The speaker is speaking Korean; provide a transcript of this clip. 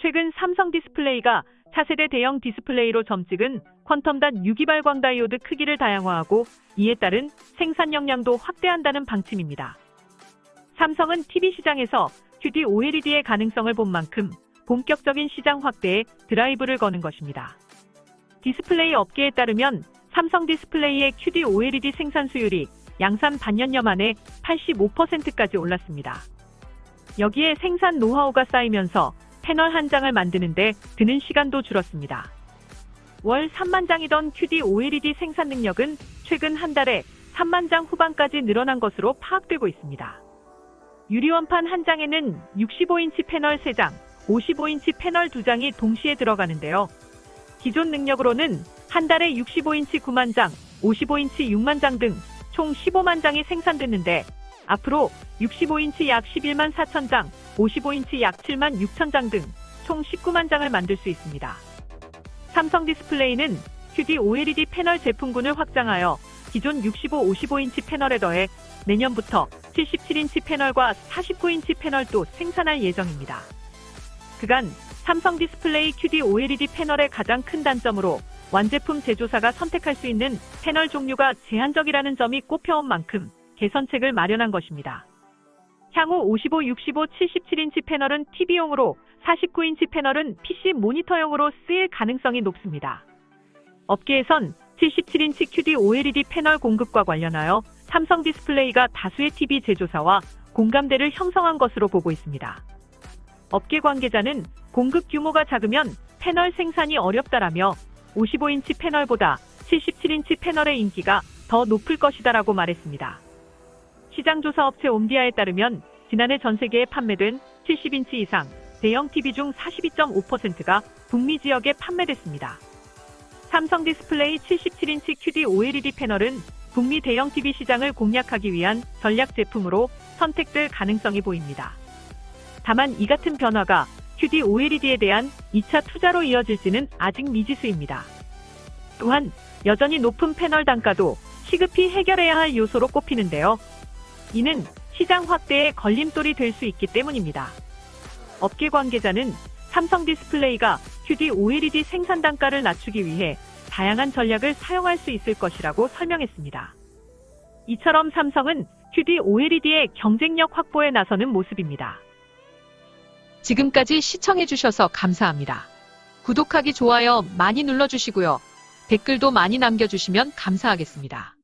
최근 삼성 디스플레이가 차세대 대형 디스플레이로 점찍은 퀀텀단 유기발광 다이오드 크기를 다양화하고 이에 따른 생산 역량도 확대한다는 방침입니다. 삼성은 TV 시장에서 QD OLED의 가능성을 본 만큼 본격적인 시장 확대에 드라이브를 거는 것입니다. 디스플레이 업계에 따르면 삼성 디스플레이의 QD OLED 생산 수율이 양산 반년여 만에 85%까지 올랐습니다. 여기에 생산 노하우가 쌓이면서 패널 한 장을 만드는데 드는 시간도 줄었습니다. 월 3만 장이던 QD OLED 생산 능력은 최근 한 달에 3만 장 후반까지 늘어난 것으로 파악되고 있습니다. 유리원판 한 장에는 65인치 패널 3장, 55인치 패널 2장이 동시에 들어가는데요. 기존 능력으로는 한 달에 65인치 9만 장, 55인치 6만 장 등 총 15만 장이 생산됐는데 앞으로 65인치 약 11만 4천 장, 55인치 약 7만 6천 장 등 총 19만 장을 만들 수 있습니다. 삼성 디스플레이는 QD OLED 패널 제품군을 확장하여 기존 65, 55인치 패널에 더해 내년부터 77인치 패널과 49인치 패널도 생산할 예정입니다. 그간 삼성 디스플레이 QD OLED 패널의 가장 큰 단점으로 완제품 제조사가 선택할 수 있는 패널 종류가 제한적이라는 점이 꼽혀온 만큼 개선책을 마련한 것입니다. 향후 55, 65, 77인치 패널은 TV용으로 49인치 패널은 PC 모니터용으로 쓰일 가능성이 높습니다. 업계에선 77인치 QD OLED 패널 공급과 관련하여 삼성 디스플레이가 다수의 TV 제조사와 공감대를 형성한 것으로 보고 있습니다. 업계 관계자는 공급 규모가 작으면 패널 생산이 어렵다라며 55인치 패널보다 77인치 패널의 인기가 더 높을 것이다라고 말했습니다. 시장조사 업체 옴디아에 따르면 지난해 전 세계에 판매된 70인치 이상 대형 TV 중 42.5%가 북미 지역에 판매됐습니다. 삼성 디스플레이 77인치 QD OLED 패널은 북미 대형 TV 시장을 공략하기 위한 전략 제품으로 선택될 가능성이 보입니다. 다만 이 같은 변화가 QD OLED에 대한 2차 투자로 이어질지는 아직 미지수입니다. 또한 여전히 높은 패널 단가도 시급히 해결해야 할 요소로 꼽히는데요. 이는 시장 확대에 걸림돌이 될 수 있기 때문입니다. 업계 관계자는 삼성 디스플레이가 QD OLED 생산 단가를 낮추기 위해 다양한 전략을 사용할 수 있을 것이라고 설명했습니다. 이처럼 삼성은 QD OLED의 경쟁력 확보에 나서는 모습입니다. 지금까지 시청해주셔서 감사합니다. 구독하기, 좋아요 많이 눌러주시고요. 댓글도 많이 남겨주시면 감사하겠습니다.